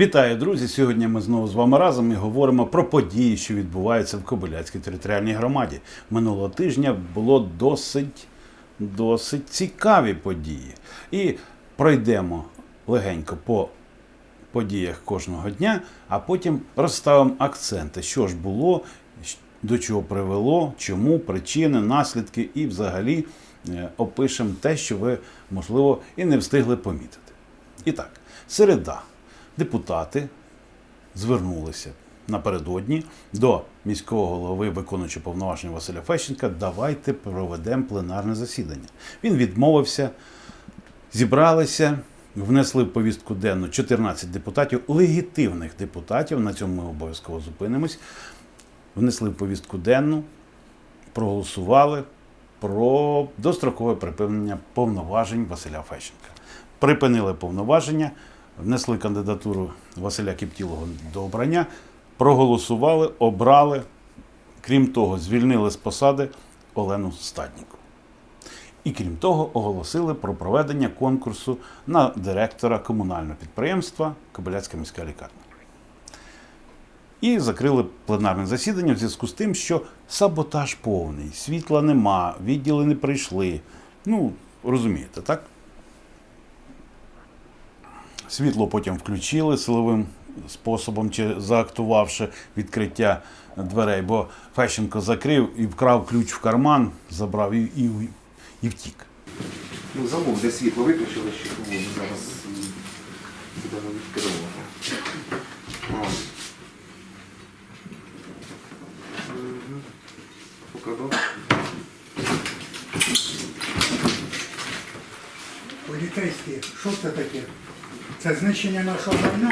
Вітаю, друзі! Сьогодні ми знову з вами разом і говоримо про події, що відбуваються в Кобиляцькій територіальній громаді. Минулого тижня було досить, досить цікаві події. І пройдемо легенько по подіях кожного дня, а потім розставимо акценти, що ж було, до чого привело, чому, причини, наслідки, і взагалі е, опишемо те, що ви, можливо, і не встигли помітити. І так, середа. Депутати звернулися напередодні до міського голови, виконуючого повноваження Василя Фещенка, давайте проведемо пленарне засідання. Він відмовився, зібралися, внесли в повістку денну 14 депутатів, легітимних депутатів. На цьому ми обов'язково зупинимось. Внесли в повістку денну, проголосували про дострокове припинення повноважень Василя Фещенка. Припинили повноваження, внесли кандидатуру Василя Кіптілого до обрання, проголосували, обрали. Крім того, звільнили з посади Олену Стадніку. І крім того, оголосили про проведення конкурсу на директора комунального підприємства Кобиляцька міська лікарня. І закрили пленарне засідання в зв'язку з тим, що саботаж повний, світла нема, відділи не прийшли. Ну, розумієте, так? Світло потім включили силовим способом, чи заактувавши відкриття дверей, бо Фещенко закрив і вкрав ключ в карман, забрав і, і, і втік. Ну, замок, де світло виключили, що тому ми зараз будемо відкривати. Поліцейські, що це таке? Це знищення нашого майна?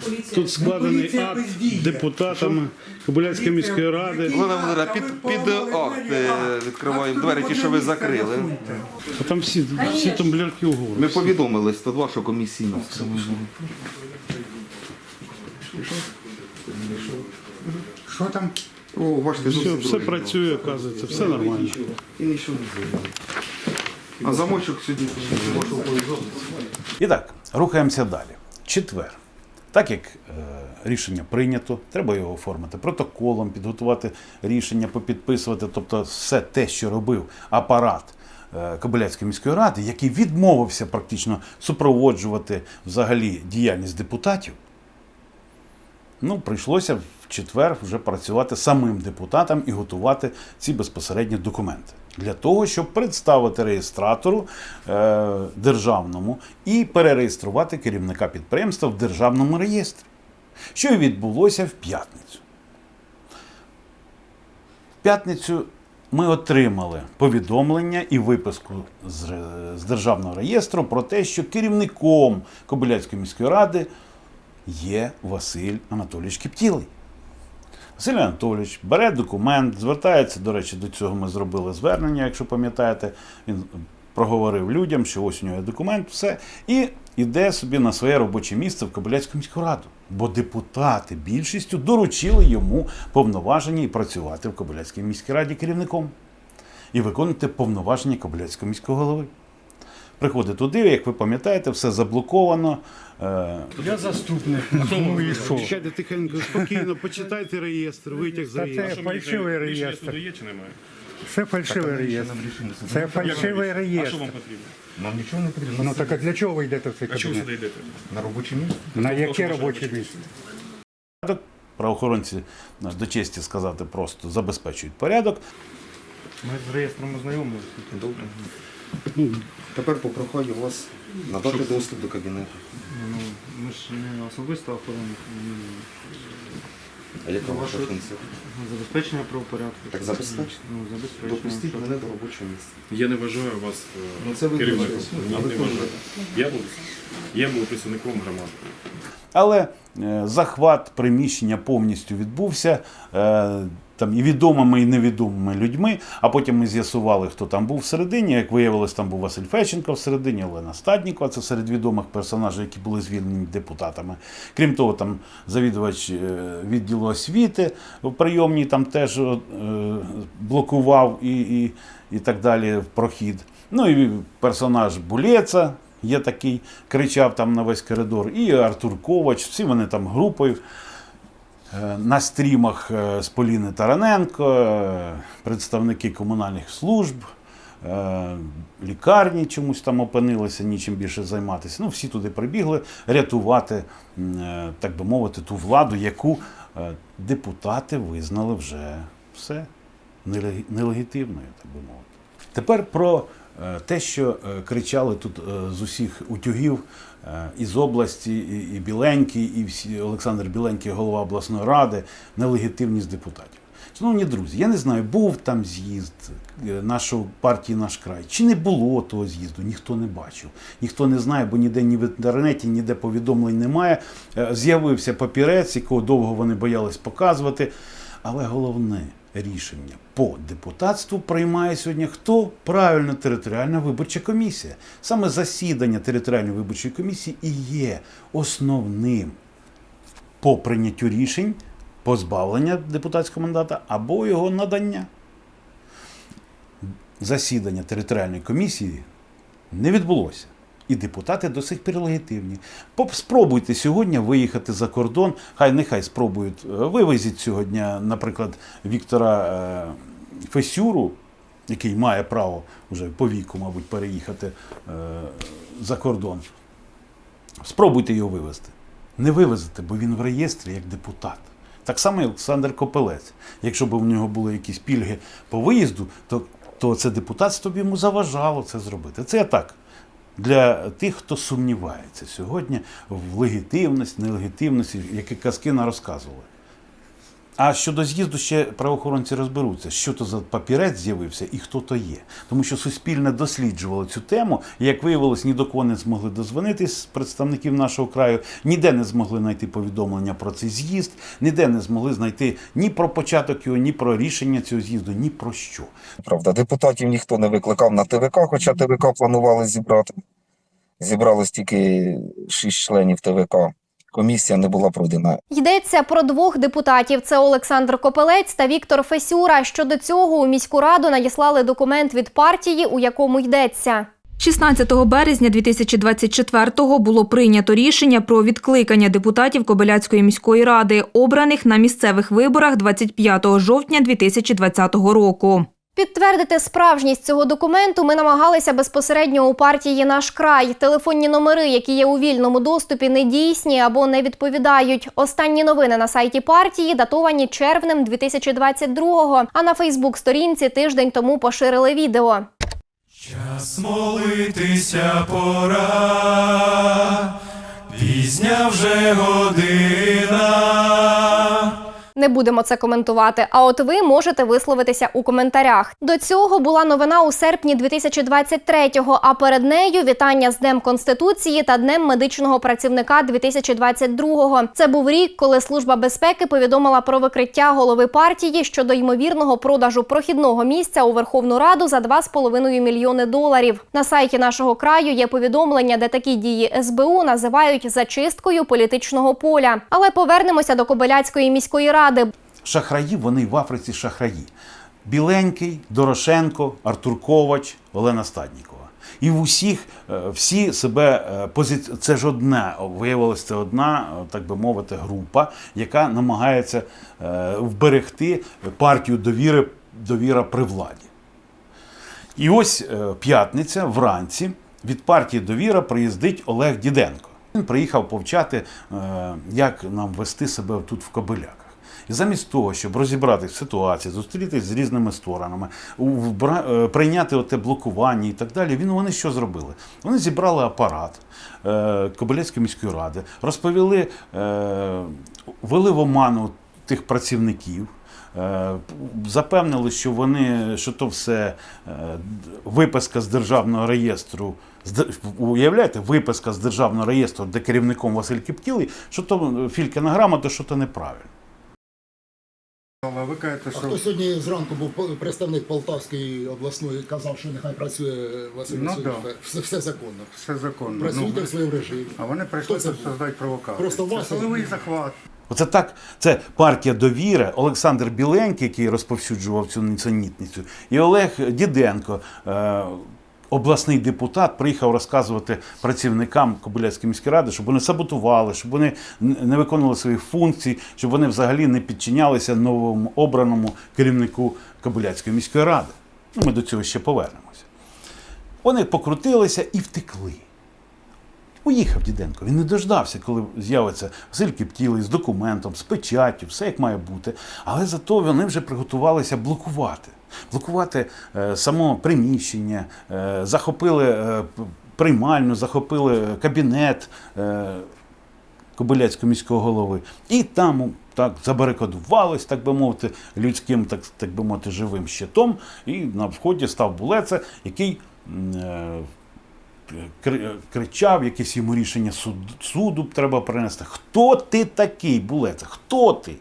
Поліція? Тут складений поліція акт бездіє. депутатами Кобиляцької міської ради. Олена Володимирівна, під, під акт е, відкриваємо двері, ті, що ви закрили. А там всі, всі тумблярки уговору. Ми повідомили 102, що комісійно. Що там? О, бачите, Все, зовсім все другий працює, оказується, все нормально. І нічого не зробили. А замочок сьогодні повідомлення. І так, рухаємося далі. Четвер. Так як е, рішення прийнято, треба його оформити протоколом, підготувати рішення, попідписувати, тобто все те, що робив апарат е, Кобиляцької міської ради, який відмовився практично супроводжувати взагалі діяльність депутатів. Ну, прийшлося в четвер вже працювати самим депутатам і готувати ці безпосередні документи для того, щоб представити реєстратору е, державному і перереєструвати керівника підприємства в державному реєстрі, що і відбулося в п'ятницю. В п'ятницю ми отримали повідомлення і виписку з, з державного реєстру про те, що керівником Кобиляцької міської ради є Василь Анатолійович Кіптілий. Василь Анатолійович бере документ, звертається, до речі, до цього ми зробили звернення, якщо пам'ятаєте. Він проговорив людям, що ось у нього є документ, все, і йде собі на своє робоче місце в Кобиляцьку міську раду. Бо депутати більшістю доручили йому повноваження і працювати в Кобиляцькій міській раді керівником і виконувати повноваження Кобиляцького міського голови. Приходить туди, як ви пам'ятаєте, все заблоковано. Е, Я заступник. Ну і що? Чекайте тихенько, спокійно, почитайте реєстр, витяг з Та реєстру. це фальшивий Рішення реєстр. суду є чи немає? Це фальшивий реєстр. Це фальшивий А що реєстр. вам потрібно? Нам нічого не потрібно. Ну так а для чого ви йдете в цей А чого ви кабінет? сюди йдете? На робоче місце. На яке робоче місце? Правоохоронці, до честі сказати, просто забезпечують порядок. Ми з реєстром ознайомилися. Добре. Тепер попрохаю вас надати доступ до кабінету. Ну, ми ж не особисто охорони, А яка Ну, ваша ваша- функція? забезпечення правопорядку. Так забезпечте. Ну, забезпечення. Допустіть мене до робочого місця. Я не вважаю вас е, Ну, це ви керівником. вважаєте. Ні, А ви не вважаю. вважаєте? Я був, я був представником громади. Але е, захват приміщення повністю відбувся. Е, там і відомими, і невідомими людьми. А потім ми з'ясували, хто там був всередині. Як виявилось, там був Василь Фещенко всередині, Олена Стаднікова, це серед відомих персонажів, які були звільнені депутатами. Крім того, там завідувач е, відділу освіти в прийомній там теж е, блокував і, і, і так далі в прохід. Ну і персонаж Булєца. Є такий, кричав там на весь коридор, і Артур Ковач, всі вони там групою на стрімах е, з Поліни Тараненко, е, представники комунальних служб, е, лікарні чомусь там опинилися, нічим більше займатися. Ну, всі туди прибігли рятувати, е, так би мовити, ту владу, яку е, депутати визнали вже все нелегітимною, так би мовити. Тепер про е, те, що е, кричали тут е, з усіх утюгів е, із області, і, і Біленький, і всі, Олександр Біленький, голова обласної ради, нелегітимність депутатів. Шановні друзі, я не знаю, був там з'їзд е, нашої партії наш край, чи не було того з'їзду, ніхто не бачив, ніхто не знає, бо ніде ні в інтернеті, ніде повідомлень немає. Е, З'явився папірець, якого довго вони боялись показувати. Але головне рішення по депутатству приймає сьогодні хто? Правильно, територіальна виборча комісія. Саме засідання територіальної виборчої комісії і є основним по прийняттю рішень позбавлення депутатського мандата або його надання. Засідання територіальної комісії не відбулося. І депутати до сих пір легітимні. Спробуйте сьогодні виїхати за кордон. Хай нехай спробують. Е, Вивезіть сьогодні, наприклад, Віктора е, Фесюру, який має право вже по віку, мабуть, переїхати е, за кордон. Спробуйте його вивезти. Не вивезете, бо він в реєстрі як депутат. Так само і Олександр Копелець. Якщо б у нього були якісь пільги по виїзду, то, то це депутатство б йому заважало це зробити. Це я так. Для тих, хто сумнівається сьогодні в легітимності, нелегітимності, які казки нарозказували. А щодо з'їзду ще правоохоронці розберуться, що то за папірець з'явився і хто то є. Тому що суспільне досліджувало цю тему, і як виявилось, ні до кого не змогли дозвонитись з представників нашого краю, ніде не змогли знайти повідомлення про цей з'їзд, ніде не змогли знайти ні про початок його, ні про рішення цього з'їзду, ні про що. Правда, депутатів ніхто не викликав на ТВК, хоча ТВК планували зібрати. Зібралось тільки шість членів ТВК. Комісія не була пройдена. Йдеться про двох депутатів: це Олександр Копелець та Віктор Фесюра. Щодо цього у міську раду надіслали документ від партії, у якому йдеться. 16 березня 2024-го було прийнято рішення про відкликання депутатів Кобиляцької міської ради, обраних на місцевих виборах 25 жовтня 2020 року. Підтвердити справжність цього документу ми намагалися безпосередньо у партії наш край. Телефонні номери, які є у вільному доступі, не дійсні або не відповідають. Останні новини на сайті партії датовані червнем 2022-го, А на Фейсбук-сторінці тиждень тому поширили відео. Час молитися пора, пізня вже година. Не будемо це коментувати. А от ви можете висловитися у коментарях. До цього була новина у серпні 2023-го, А перед нею вітання з Днем Конституції та Днем медичного працівника 2022-го. Це був рік, коли служба безпеки повідомила про викриття голови партії щодо ймовірного продажу прохідного місця у Верховну Раду за 2,5 мільйони доларів. На сайті нашого краю є повідомлення, де такі дії СБУ називають зачисткою політичного поля. Але повернемося до Кобиляцької міської ради. Шахраї, вони в Африці шахраї. Біленький, Дорошенко, Артур Ковач, Олена Стаднікова. І в усіх е, всі себе е, позиці... Це ж одне, виявилось, це одна, е, так би мовити, група, яка намагається е, вберегти партію довіри, довіра при владі. І ось е, п'ятниця вранці від партії Довіра приїздить Олег Діденко. Він приїхав повчати, е, як нам вести себе тут в Кобиляках. І замість того, щоб розібратися в ситуації, зустрітися з різними сторонами, е, прийняти оте блокування і так далі, він вони що зробили? Вони зібрали апарат е, Кобилецької міської ради, розповіли, е, вели в оману тих працівників. Запевнили, що вони, що то все виписка з державного реєстру. Уявляєте, виписка з державного реєстру, де керівником Василь Кіптілий, що то фількина грамота, що то неправильно. А ви кажете, А хто сьогодні зранку був по- представник Полтавської обласної, казав, що нехай працює Василь Ну, Васильович. да. Все, все законно. все законно. Працюйте в своєму режимі. а вони прийшли Хто це тут був? создати провокацію. Просто вас- Це силовий захват. Оце так, це партія довіри, Олександр Біленький, який розповсюджував цю нісенітницю, і Олег Діденко, е, обласний депутат, приїхав розказувати працівникам Кобиляцької міської ради, щоб вони саботували, щоб вони не виконували своїх функцій, щоб вони взагалі не підчинялися новому обраному керівнику Кобиляцької міської ради. Ну, ми до цього ще повернемося. Вони покрутилися і втекли. Уїхав Діденко. Він не дождався, коли з'явиться Василь Кіптілий з документом, з печаттю, все як має бути. Але зато вони вже приготувалися блокувати. Блокувати е, само приміщення, е, захопили е, п- приймальню, захопили кабінет е, Кобиляцького міського голови. І там так забарикадувались, так би мовити, людським, так, так би мовити, живим щитом. І на вході став Булеце, який. е, кричав, якесь йому рішення суд, суду треба принести. Хто ти такий, Булеце? Хто ти?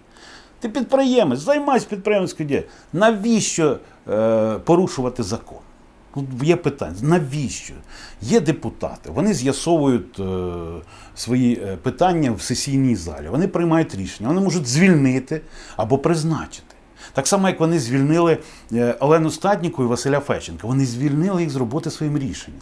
Ти підприємець, займайся підприємницькою діяльністю. Навіщо е, порушувати закон? Тут є питання. Навіщо? Є депутати, вони з'ясовують е, свої е, питання в сесійній залі. Вони приймають рішення, вони можуть звільнити або призначити. Так само, як вони звільнили е, Олену Стадніку і Василя Феченка. Вони звільнили їх з роботи своїм рішенням.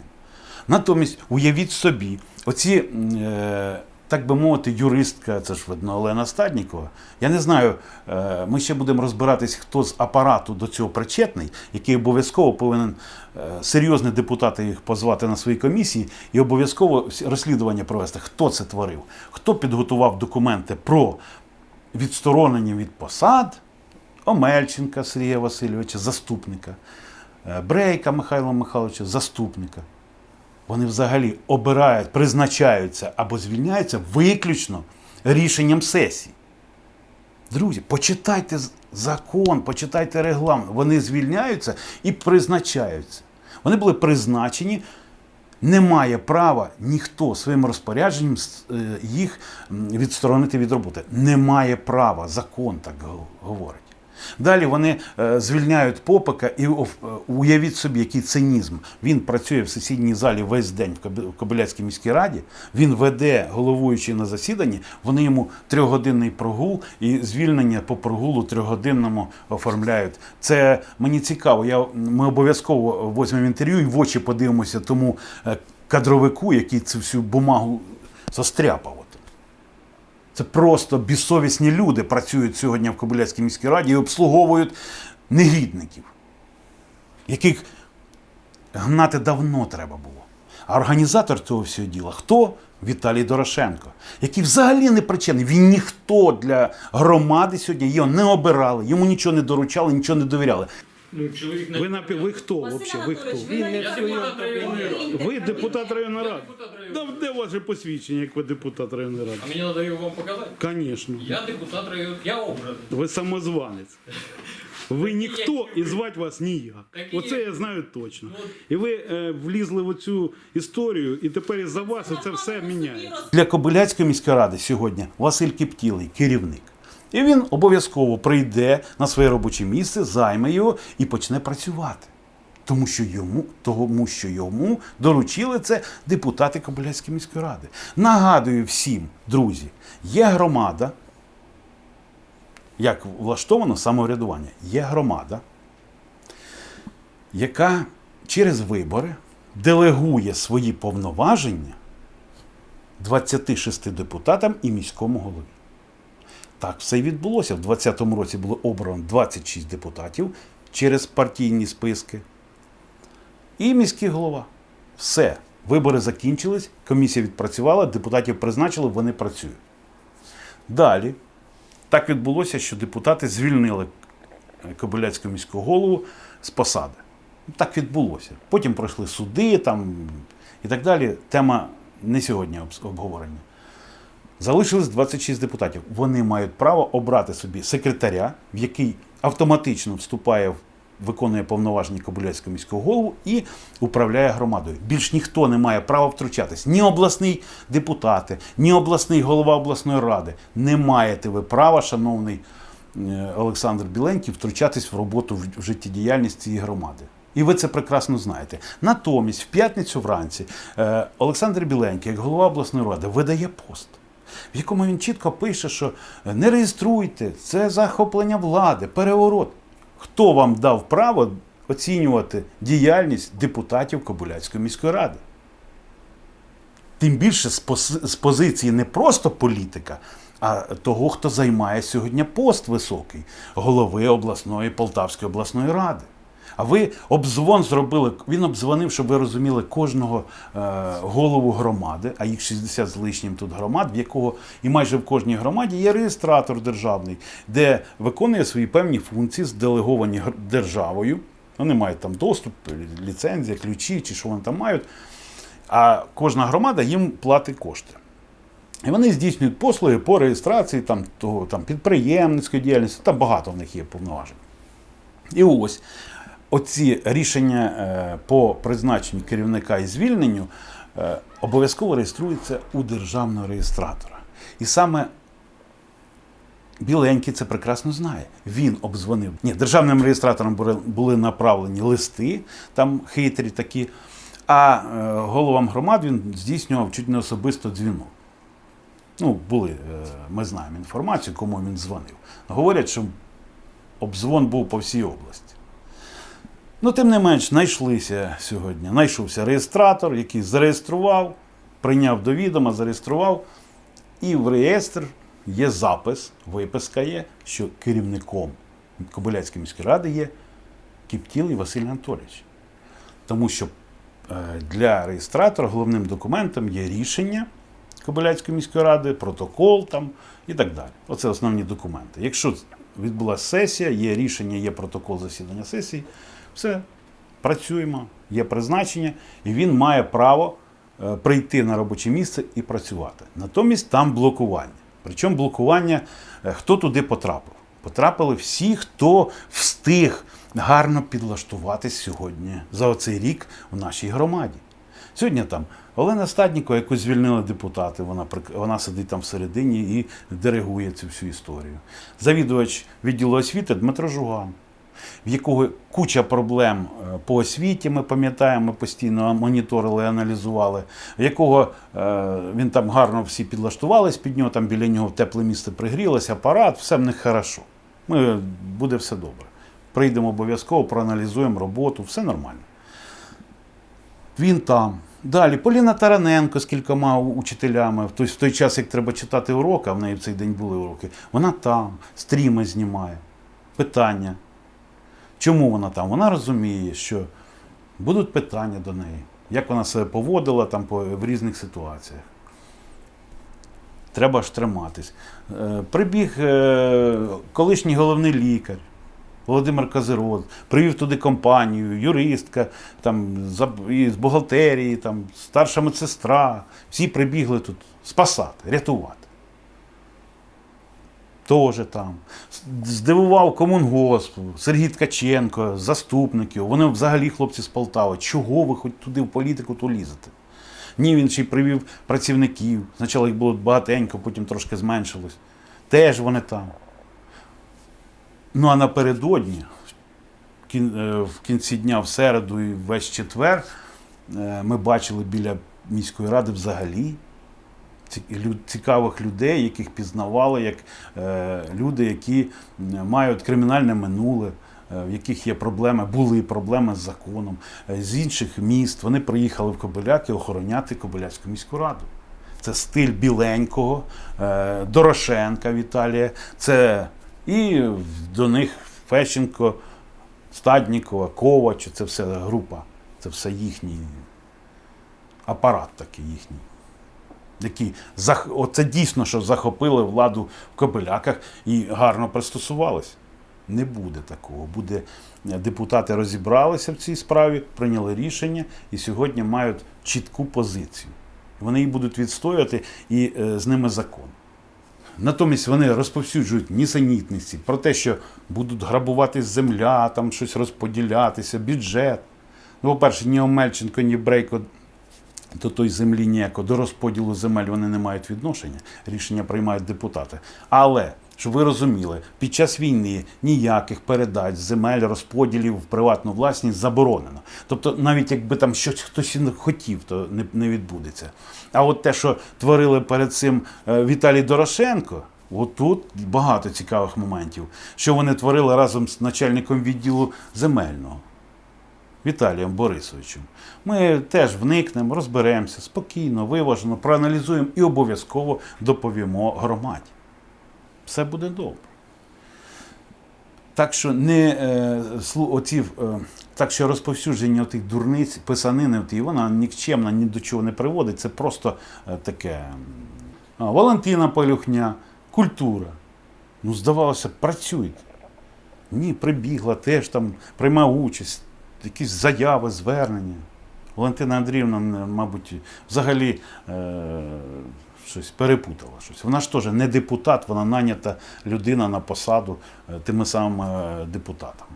Натомість, уявіть собі, оці, е, так би мовити, юристка, це ж видно Олена Стаднікова. Я не знаю, е, ми ще будемо розбиратись, хто з апарату до цього причетний, який обов'язково повинен е, серйозні депутати їх позвати на свої комісії і обов'язково розслідування провести, хто це творив, хто підготував документи про відсторонення від посад. Омельченка Сергія Васильовича, заступника, е, Брейка Михайла Михайловича, заступника. Вони взагалі обирають, призначаються або звільняються виключно рішенням сесії. Друзі, почитайте закон, почитайте регламент. Вони звільняються і призначаються. Вони були призначені. Не має права ніхто своїм розпорядженням е, їх відсторонити від роботи. Не права, закон так говорить. Далі вони е, звільняють попика і е, уявіть собі, який цинізм. Він працює в сесійній залі весь день в Коби- Кобиляцькій міській раді. Він веде головуючий на засіданні. Вони йому трьохгодинний прогул і звільнення по прогулу трьохгодинному оформляють. Це мені цікаво. Я, ми обов'язково візьмемо інтерв'ю і в очі подивимося тому е, кадровику, який цю всю бумагу застряпав. Це просто безсовісні люди працюють сьогодні в Кобиляцькій міській раді і обслуговують негідників, яких гнати давно треба було. А організатор цього всього діла хто? Віталій Дорошенко, який взагалі не причетний. Він ніхто для громади сьогодні його не обирали, йому нічого не доручали, нічого не довіряли. Ну, чоловік не Ви, напі- ви хто взагалі? Ви хто? Ви депутат районної ради. Да, де ваше посвідчення, як ви депутат районної ради? А мені треба його вам показати? Звісно. Я депутат району, я обраний. Ви самозванець. Ви ніхто і звати вас ніяк. Такі Оце є. я знаю точно. І ви е, влізли в оцю історію, і тепер із-за вас це все міняє. Для Кобиляцької міської ради сьогодні Василь Кіптілий, керівник. І він обов'язково прийде на своє робоче місце, займе його і почне працювати. Тому що йому, тому що йому доручили це депутати Кобиляцької міської ради. Нагадую всім, друзі, є громада, як влаштовано самоврядування. Є громада, яка через вибори делегує свої повноваження 26 депутатам і міському голові. Так все і відбулося. В 2020 році було обрано 26 депутатів через партійні списки. І міський голова. Все. Вибори закінчились, комісія відпрацювала, депутатів призначили, вони працюють. Далі так відбулося, що депутати звільнили Кобиляцького міського голову з посади. Так відбулося. Потім пройшли суди там, і так далі. Тема не сьогодні обговорення. Залишилось 26 депутатів. Вони мають право обрати собі секретаря, в який автоматично вступає в виконує повноваження Кобиляцького міського голову і управляє громадою. Більш ніхто не має права втручатись. Ні обласний депутати, ні обласний голова обласної ради. Не маєте ви права, шановний е, Олександр Біленький втручатись в роботу в- життєдіяльність цієї громади. І ви це прекрасно знаєте. Натомість, в п'ятницю вранці, е, Олександр Біленький, як голова обласної ради, видає пост, в якому він чітко пише, що е, не реєструйте, це захоплення влади, переворот. Хто вам дав право оцінювати діяльність депутатів Кобиляцької міської ради? Тим більше з позиції не просто політика, а того, хто займає сьогодні пост високий голови обласної Полтавської обласної ради. А ви обзвон зробили. Він обдзвонив, щоб ви розуміли кожного е, голову громади, а їх 60 з лишнім тут громад, в якого і майже в кожній громаді є реєстратор державний, де виконує свої певні функції, зделеговані державою. Вони мають там доступ, ліцензія, ключі чи що вони там мають. А кожна громада їм платить кошти. І вони здійснюють послуги по реєстрації там, того, там, підприємницької діяльності, там багато в них є повноважень. І ось оці рішення е, по призначенню керівника і звільненню е, обов'язково реєструються у державного реєстратора. І саме Біленький це прекрасно знає. Він обдзвонив. Ні, державним реєстраторам були- направлені листи, там хитрі такі. А е, головам громад він здійснював чуть не особисто дзвінок. Ну, були, ми знаємо інформацію, кому він дзвонив. Говорять, що обдзвон був по всій області. Ну, тим не менш, знайшлися сьогодні. Знайшовся реєстратор, який зареєстрував, прийняв до відома, зареєстрував, і в реєстр є запис, виписка є, що керівником Кобиляцької міської ради є Кіптілий Василь Анатолійович. Тому що е, для реєстратора головним документом є рішення Кобиляцької міської ради, протокол там і так далі. Оце основні документи. Якщо відбулася сесія, є рішення, є протокол засідання сесії, все, працюємо, є призначення, і він має право е, прийти на робоче місце і працювати. Натомість там блокування. Причому блокування, е, хто туди потрапив? Потрапили всі, хто встиг гарно підлаштуватись сьогодні за оцей рік в нашій громаді. Сьогодні там Олена Стаднікова, яку звільнили депутати, вона, вона сидить там всередині і диригує цю всю історію. Завідувач відділу освіти Дмитро Жуган, в якого куча проблем е, по освіті, ми пам'ятаємо, ми постійно моніторили, аналізували, в якого е, він там гарно всі підлаштувались під нього, там біля нього тепле місце пригрілося, апарат, все в них хорошо. Ми, буде все добре. Прийдемо обов'язково, проаналізуємо роботу, все нормально. Він там. Далі Поліна Тараненко з кількома учителями, тобто в той час, як треба читати уроки, а в неї в цей день були уроки, вона там, стріми знімає. Питання. Чому вона там? Вона розуміє, що будуть питання до неї, як вона себе поводила там в різних ситуаціях. Треба ж триматись. Е, Прибіг е, колишній головний лікар. Володимир Казирод, привів туди компанію, юристка, там, з бухгалтерії, там, старша медсестра. Всі прибігли тут спасати, рятувати. Тоже там. Здивував комунгосп, Сергій Ткаченко, заступників. Вони взагалі хлопці з Полтави. Чого ви хоч туди в політику то лізете? Ні, він ще й привів працівників. Спочатку їх було багатенько, потім трошки зменшилось. Теж вони там. Ну а напередодні, в е, кінці дня, в середу і весь четвер, е, ми бачили біля міської ради взагалі цікавих людей, яких пізнавали як е, люди, які мають кримінальне минуле, е, в яких є проблеми, були проблеми з законом, е, з інших міст. Вони приїхали в Кобиляки охороняти Кобиляцьку міську раду. Це стиль Біленького, Дорошенка Віталія. Це і до них Фещенко, Стаднікова, Ковач. Це все група. Це все їхній апарат такий їхній. Які зах... Оце дійсно, що захопили владу в Кобиляках і гарно пристосувалися. Не буде такого. Буде е, депутати розібралися в цій справі, прийняли рішення і сьогодні мають чітку позицію. Вони її будуть відстоювати і е, з ними закон. Натомість вони розповсюджують нісенітниці про те, що будуть грабуватись земля, там щось розподілятися, бюджет. Ну, по-перше, ні Омельченко, ні Брейко до тої землі ніякого, до розподілу земель вони не мають відношення. Рішення приймають депутати. Але Щоб ви розуміли, під час війни ніяких передач, земель, розподілів в приватну власність заборонено. Тобто, навіть якби там щось хтось хотів, то не, не відбудеться. А от те, що творили перед цим е, Віталій Дорошенко, от тут багато цікавих моментів, що вони творили разом з начальником відділу земельного. Віталієм Борисовичем. Ми теж вникнемо, розберемося спокійно, виважено, проаналізуємо і обов'язково доповімо громаді. Все буде добре. Так що не е, слу- оці, е, так що розповсюдження тих дурниць, писанини, оті, вона нікчемна, ні до чого не приводить. Це просто е, таке. А, Валентина Палюхня, культура. Ну, здавалося, працюйте. Ні, прибігла, теж там приймає участь, якісь заяви, звернення. Валентина Андріївна, мабуть, взагалі е, щось перепутала. Щось. Вона ж теж не депутат, вона нанята людина на посаду е, тими самими е, депутатами.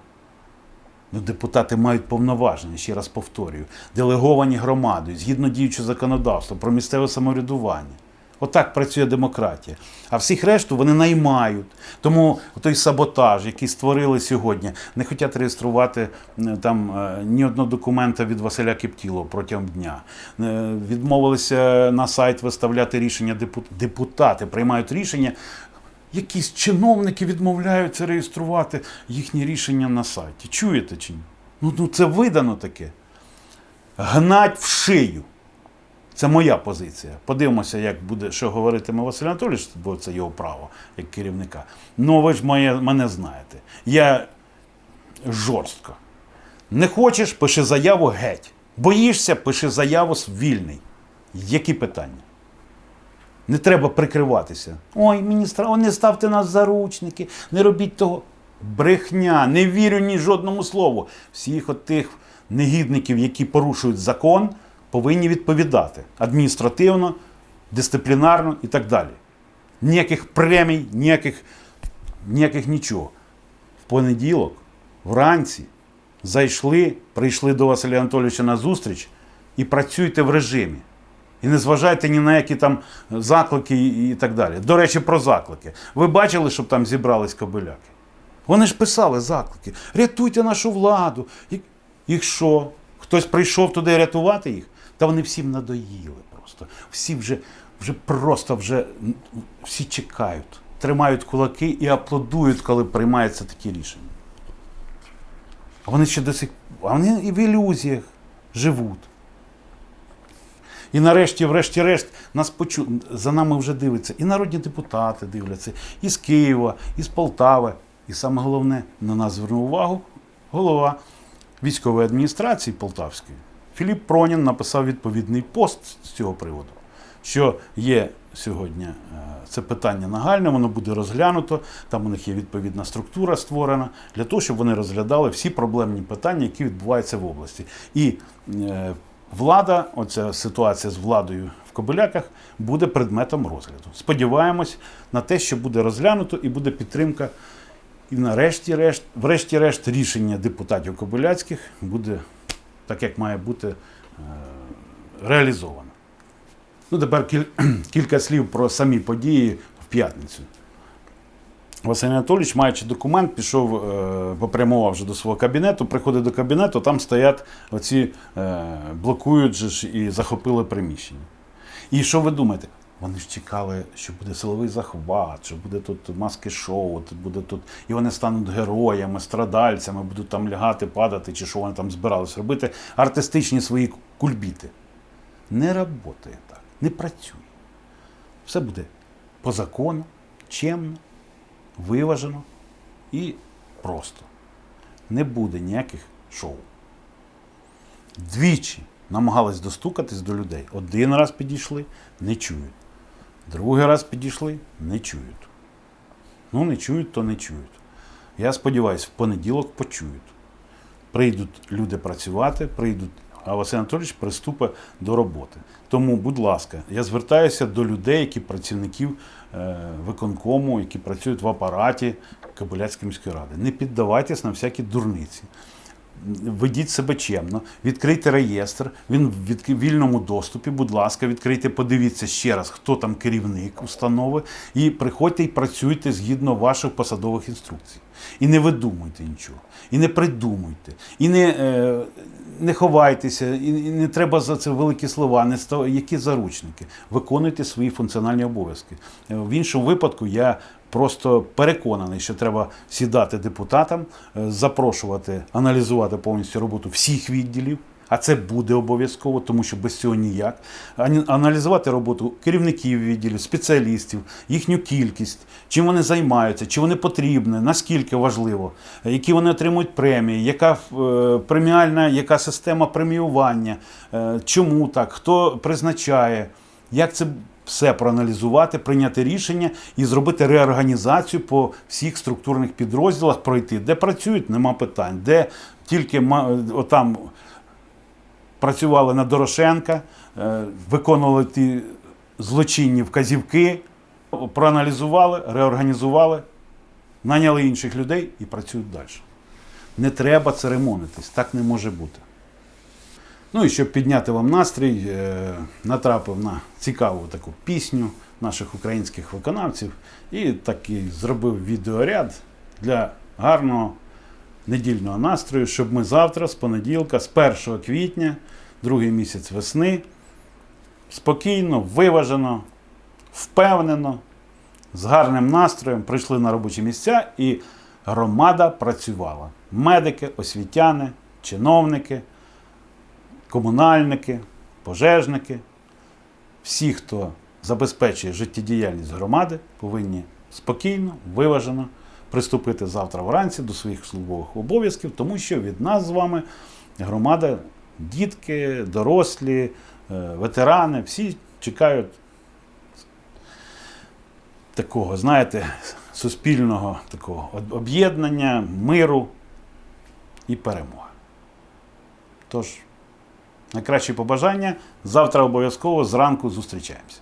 Ну, депутати мають повноваження, ще раз повторюю, делеговані громадою, згідно діючого законодавства про місцеве самоврядування. Отак працює демократія. А всіх решту вони наймають. Тому той саботаж, який створили сьогодні, не хочуть реєструвати е, там е, ні одного документа від Василя Кептілова протягом дня. Е, Відмовилися на сайт виставляти рішення депу- депутати, приймають рішення. Якісь чиновники відмовляються реєструвати їхні рішення на сайті. Чуєте чи ні? Ну, ну це видано таке. Гнать в шию. Це моя позиція. Подивимося, як буде, що говоритиме Василь Анатолійович, бо це його право як керівника. Ну, ви ж моє, мене знаєте. Я жорстко. Не хочеш, пиши заяву геть. Боїшся, пиши заяву вільний. Які питання? Не треба прикриватися. Ой, міністра, о, не ставте нас заручники, не робіть того. Брехня, не вірю ні жодному слову. Всіх от тих негідників, які порушують закон, повинні відповідати адміністративно, дисциплінарно і так далі. Ніяких премій, ніяких, ніяких нічого. В понеділок, вранці, зайшли, прийшли до Василя Анатолійовича на зустріч і працюйте в режимі. І не зважайте ні на які там заклики і так далі. До речі, про заклики. Ви бачили, щоб там зібрались кобиляки? Вони ж писали заклики. Рятуйте нашу владу. І, і що? Хтось прийшов туди рятувати їх? Та вони всім надоїли просто. Всі вже, вже просто вже всі чекають, тримають кулаки і аплодують, коли приймаються такі рішення. А вони ще до а вони і в ілюзіях живуть. І нарешті, врешті-решт, нас почу... за нами вже дивляться. І народні депутати дивляться, і з Києва, і з Полтави. І саме головне, на нас звернув увагу голова військової адміністрації Полтавської. Філіп Пронін написав відповідний пост з цього приводу, що є сьогодні е, це питання нагальне, воно буде розглянуто. Там у них є відповідна структура створена для того, щоб вони розглядали всі проблемні питання, які відбуваються в області. І е, влада, оця ситуація з владою в Кобиляках, буде предметом розгляду. Сподіваємось на те, що буде розглянуто і буде підтримка. І нарешті-решт, врешті-решт, рішення депутатів Кобиляцьких буде так, як має бути е, реалізовано. Ну, тепер кілька слів про самі події в п'ятницю. Василь Анатолійович, маючи документ, пішов, е, попрямував вже до свого кабінету, приходить до кабінету, там стоять оці е, блокують же ж і захопили приміщення. І що ви думаєте? Вони ж чекали, що буде силовий захват, що буде тут маски-шоу, буде тут, і вони стануть героями, страдальцями, будуть там лягати, падати, чи що вони там збирались робити, артистичні свої кульбіти. Не працює так, не працює. Все буде по закону, чемно, виважено і просто. Не буде ніяких шоу. Двічі намагались достукатись до людей. Один раз підійшли, не чують. Другий раз підійшли, не чують. Ну, не чують, то не чують. Я сподіваюся, в понеділок почують. Прийдуть люди працювати, прийдуть, а Василь Анатолійович приступить до роботи. Тому, будь ласка, я звертаюся до людей, які працівників е, виконкому, які працюють в апараті Кобиляцької міської ради. Не піддавайтесь на всякі дурниці. Ведіть себе чемно, відкрийте реєстр, він в вільному доступі, будь ласка, відкрийте, подивіться ще раз, хто там керівник установи, і приходьте і працюйте згідно ваших посадових інструкцій. І не видумуйте нічого, і не придумуйте, і не, е, не ховайтеся, і, не треба за це великі слова, не ста- які заручники. Виконуйте свої функціональні обов'язки. Е, В іншому випадку я просто переконаний, що треба сідати депутатам, е, запрошувати, аналізувати повністю роботу всіх відділів. А це буде обов'язково, тому що без цього ніяк. Аналізувати роботу керівників відділів, спеціалістів, їхню кількість, чим вони займаються, чи вони потрібні, наскільки важливо, е, які вони отримують премії, яка е, преміальна, яка система преміювання, чому так, хто призначає, як це все проаналізувати, прийняти рішення і зробити реорганізацію по всіх структурних підрозділах, пройти, де працюють, нема питань, де тільки ма- отам працювали на Дорошенка, е, виконували ті злочинні вказівки, проаналізували, реорганізували, наняли інших людей і працюють далі. Не треба церемонитись, так не може бути. Ну і щоб підняти вам настрій, е, натрапив на цікаву таку пісню наших українських виконавців і такий зробив відеоряд для гарного недільного настрою, щоб ми завтра, з понеділка, з 1 квітня, другий місяць весни, спокійно, виважено, впевнено, з гарним настроєм прийшли на робочі місця і громада працювала. Медики, освітяни, чиновники, комунальники, пожежники. Всі, хто забезпечує життєдіяльність громади, повинні спокійно, виважено приступити завтра вранці до своїх службових обов'язків, тому що від нас з вами громада, дітки, дорослі, е, ветерани, всі чекають такого, знаєте, суспільного такого об'єднання, миру і перемоги. Тож, Найкращі побажання. Завтра обов'язково зранку зустрічаємося.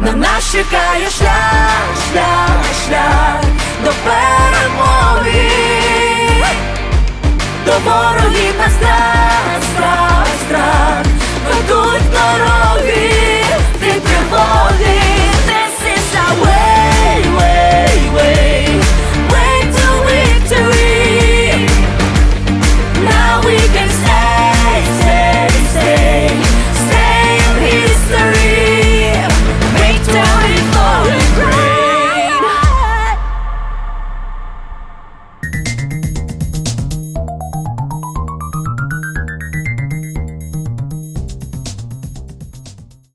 На нас чекає шлях, шлях, шлях до перемоги, до ворогів на страх, страх, страх, ведуть дороги, ти тривоги. This is our way, way, way to victory. Now we can